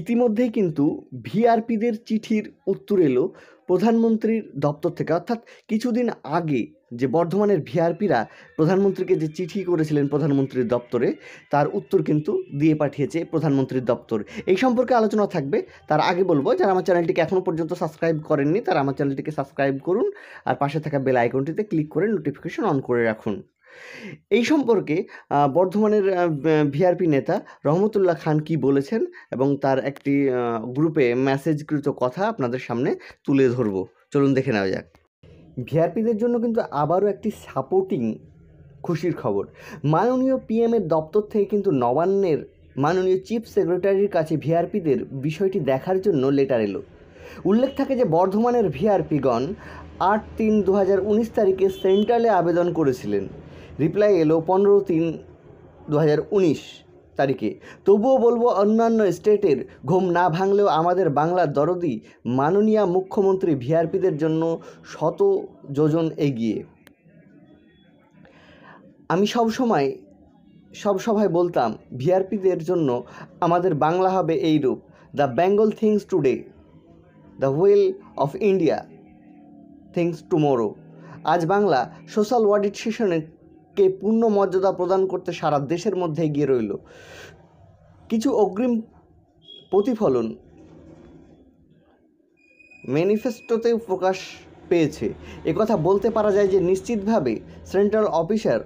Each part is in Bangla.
ইতিমধ্যেই কিন্তু ভিআরপিদের চিঠির উত্তর এলো প্রধানমন্ত্রীর দপ্তর থেকে। অর্থাৎ কিছুদিন আগে যে বর্ধমানের ভিআরপিরা প্রধানমন্ত্রীকে যে চিঠি করেছিলেন প্রধানমন্ত্রীর দপ্তরে, তার উত্তর কিন্তু দিয়ে পাঠিয়েছে প্রধানমন্ত্রীর দপ্তর। এই সম্পর্কে আলোচনা থাকবে। তার আগে বলব, যারা আমার চ্যানেলটিকে এখনও পর্যন্ত সাবস্ক্রাইব করেননি, তারা আমার চ্যানেলটিকে সাবস্ক্রাইব করুন আর পাশে থাকা বেল আইকনটিতে ক্লিক করে নোটিফিকেশন অন করে রাখুন। এই সম্পর্কে বর্ধমানের ভিআরপি নেতা রহমতুল্লাহ খান কি বলেছেন এবং তার একটি গ্রুপে মেসেজকৃত কথা আপনাদের সামনে তুলে ধরবো। চলুন দেখে নেওয়া যাক। ভিআরপিদের জন্য কিন্তু আবারও একটি সাপোর্টিং খুশির খবর। মাননীয় পিএমের দপ্তর থেকে কিন্তু নবান্নের মাননীয় চিফ সেক্রেটারির কাছে ভিআরপিদের বিষয়টি দেখার জন্য লেটার এলো। উল্লেখ থাকে যে বর্ধমানের ভিআরপিগণ আট তিন দু তারিখে সেন্ট্রালে আবেদন করেছিলেন। রিপ্লাই এলো পনেরো তিন দু তারিখে। তবুও বলব অন্যান্য স্টেটের ঘুম না ভাঙলেও আমাদের বাংলার দরদি মাননীয় মুখ্যমন্ত্রী ভিআরপিদের জন্য শত যোজন এগিয়ে। আমি সব সময়, সব সভায় বলতাম, ভিআরপিদের জন্য আমাদের বাংলা হবে এই রূপ। The Bengal thinks today, the wheel of India thinks tomorrow. আজ বাংলা সোশ্যাল অডিট সেশনে কে পূর্ণ মর্যাদা প্রদান করতে সারা দেশের মধ্যে এগিয়ে রইল। কিছু অগ্রিম প্রতিফলন ম্যানিফেস্টোতেও প্রকাশ পেয়েছে। একথা বলতে পারা যায় যে নিশ্চিতভাবে সেন্ট্রাল অফিসার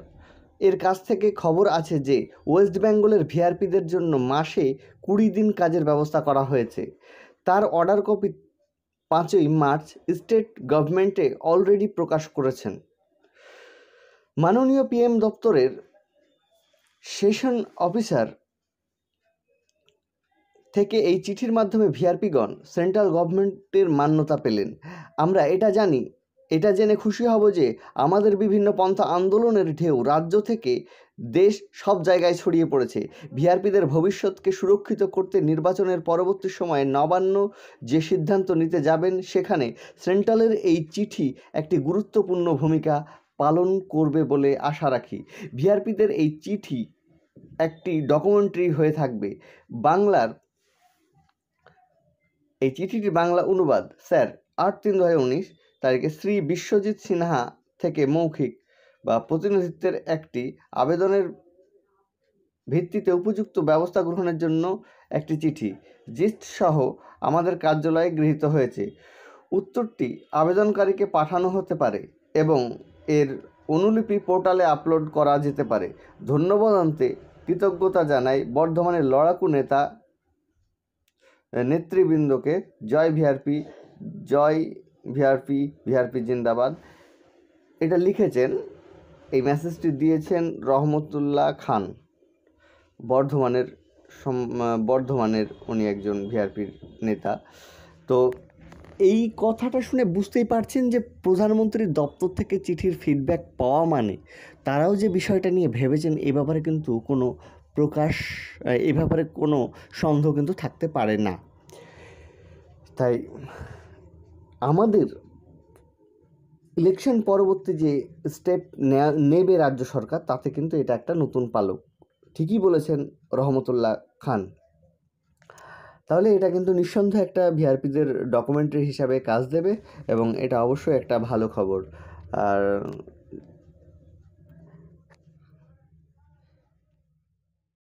এর কাছ থেকে খবর আছে যে ওয়েস্ট বেঙ্গলের ভিআরপিদের জন্য মাসে কুড়ি দিন কাজের ব্যবস্থা করা হয়েছে। তার অর্ডার কপি পাঁচই মার্চ স্টেট গভর্নমেন্টে অলরেডি প্রকাশ করেছেন। মাননীয় পিএম দপ্তরের সেশন অফিসার থেকে এই চিঠির মাধ্যমে ভিআরপিগণ সেন্ট্রাল গভর্নমেন্টের মান্যতা পেলেন। আমরা এটা জানি, এটা জেনে খুশি হব যে আমাদের বিভিন্ন পন্থা আন্দোলনের ঢেউ রাজ্য থেকে দেশ সব জায়গায় ছড়িয়ে পড়েছে। ভিআরপিদের ভবিষ্যৎকে সুরক্ষিত করতে নির্বাচনের পরবর্তী সময়ে নবান্ন যে সিদ্ধান্ত নিতে যাবেন, সেখানে সেন্ট্রালের এই চিঠি একটি গুরুত্বপূর্ণ ভূমিকা পালন করবে বলে আশা রাখি। ভিআরপিদের এই চিঠি একটি ডকুমেন্টারি হয়ে থাকবে। বাংলার এই চিঠিটি বাংলা অনুবাদ। স্যার, আট তিন দু হাজার উনিশ তারিখে শ্রী বিশ্বজিৎ সিনহা থেকে মৌখিক বা প্রতিনিধিত্বের একটি আবেদনের ভিত্তিতে উপযুক্ত ব্যবস্থা গ্রহণের জন্য একটি চিঠি। জিস্ট সহ আমাদের কার্যালয়ে গৃহীত হয়েছে। উত্তরটি আবেদনকারীকে পাঠানো হতে পারে এবং এর অনুলিপি পোর্টালে আপলোড করা যেতে পারে। ধন্যবাদ অন্তে কৃতজ্ঞতা জানাই বর্ধমানের লড়াকু নেতা, নেতৃবৃন্দকে। জয় ভিআরপি জয় ভিআরপি ভিআরপি জিন্দাবাদ। এটা লিখেছেন, এই মেসেজটি দিয়েছেন রহমতুল্লাহ খান। বর্ধমানের বর্ধমানের উনি একজন ভিআরপির নেতা। তো এই কথাটা শুনে বুঝতেই পারছেন যে প্রধানমন্ত্রীর দপ্তর থেকে চিঠির ফিডব্যাক পাওয়া মানে তারাও যে বিষয়টা নিয়ে ভেবেছেন এ ব্যাপারে কিন্তু কোনো প্রকাশ, এ ব্যাপারে কোনো সন্দেহ কিন্তু থাকতে পারে না। তাই আমাদের ইলেকশন পরবর্তী যে স্টেপ নেবে রাজ্য সরকার, তাতে কিন্তু এটা একটা নতুন পালক। ঠিকই বলেছেন রহমতুল্লাহ খান। তাহলে এটা কিন্তু নিঃসন্দেহে একটা ভিআরপিদের ডকুমেন্টারি হিসাবে কাজ দেবে এবং এটা অবশ্যই একটা ভালো খবর। আর